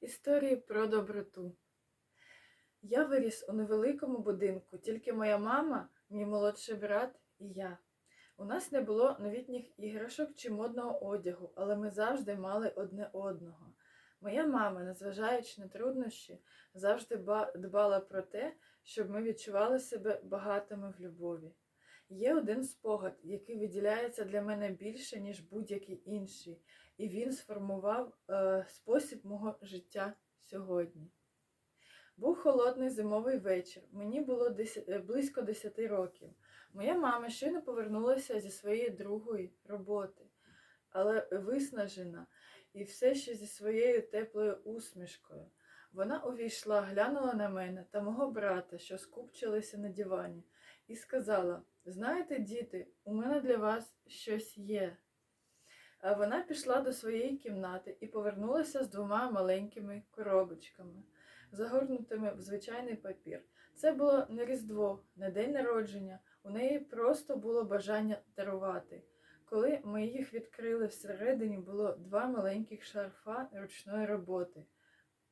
Історії про доброту. Я виріс у невеликому будинку, тільки моя мама, мій молодший брат і я. У нас не було новітніх іграшок чи модного одягу, але ми завжди мали одне одного. Моя мама, незважаючи на труднощі, завжди дбала про те, щоб ми відчували себе багатими в любові. Є один спогад, який виділяється для мене більше, ніж будь-який інший, і він сформував е, спосіб мого життя сьогодні. Був холодний зимовий вечір. Мені було дес... е, близько 10 років. Моя мама щойно повернулася зі своєї другої роботи, але виснажена і все ще зі своєю теплою усмішкою. Вона увійшла, глянула на мене та мого брата, що скупчилися на дивані, і сказала: Знаєте, діти, у мене для вас щось є. А Вона пішла до своєї кімнати і повернулася з двома маленькими коробочками, загорнутими в звичайний папір. Це було не Різдво, не день народження, у неї просто було бажання дарувати. Коли ми їх відкрили, всередині було два маленьких шарфа ручної роботи.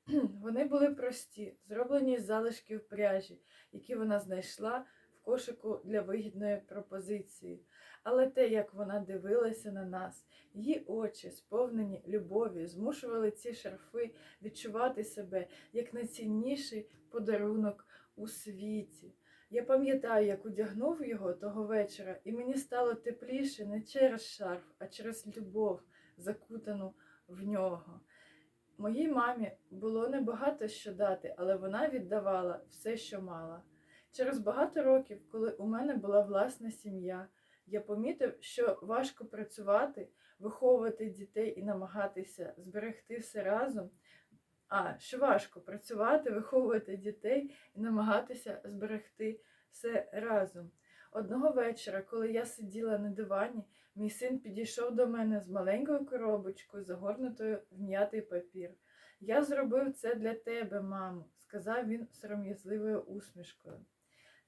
Вони були прості, зроблені з залишків пряжі, які вона знайшла кошику для вигідної пропозиції. Але те, як вона дивилася на нас, її очі, сповнені любові, змушували ці шарфи відчувати себе як найцінніший подарунок у світі. Я пам'ятаю, як одягнув його того вечора, і мені стало тепліше не через шарф, а через любов, закутану в нього. Моїй мамі було небагато що дати, але вона віддавала все, що мала. Через багато років, коли у мене була власна сім'я, я помітив, що важко працювати, виховувати дітей і намагатися зберегти все разом. А, що важко працювати, виховувати дітей і намагатися зберегти все разом. Одного вечора, коли я сиділа на дивані, мій син підійшов до мене з маленькою коробочкою, загорнутою в м'ятий папір. Я зробив це для тебе, мамо, сказав він сором'язливою усмішкою.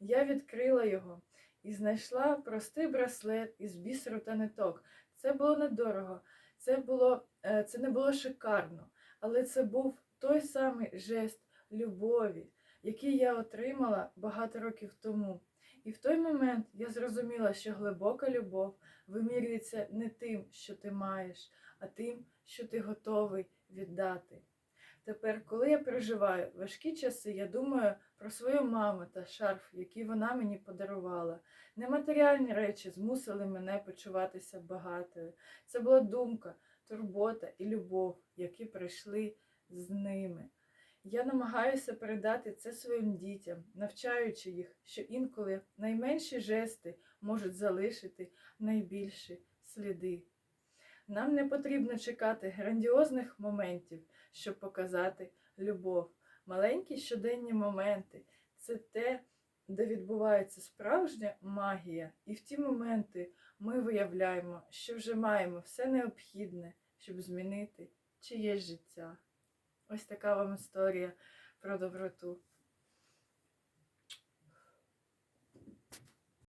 Я відкрила його і знайшла простий браслет із бісеру та ниток. Це було недорого, це, було, е, це не було шикарно, але це був той самий жест любові, який я отримала багато років тому. І в той момент я зрозуміла, що глибока любов вимірюється не тим, що ти маєш, а тим, що ти готовий віддати. Тепер, коли я переживаю важкі часи, я думаю про свою маму та шарф, який вона мені подарувала. Нематеріальні речі змусили мене почуватися багатою. Це була думка, турбота і любов, які прийшли з ними. Я намагаюся передати це своїм дітям, навчаючи їх, що інколи найменші жести можуть залишити найбільші сліди. Нам не потрібно чекати грандіозних моментів, щоб показати любов. Маленькі щоденні моменти це те, де відбувається справжня магія, і в ті моменти ми виявляємо, що вже маємо все необхідне, щоб змінити чиєсь життя. Ось така вам історія про доброту.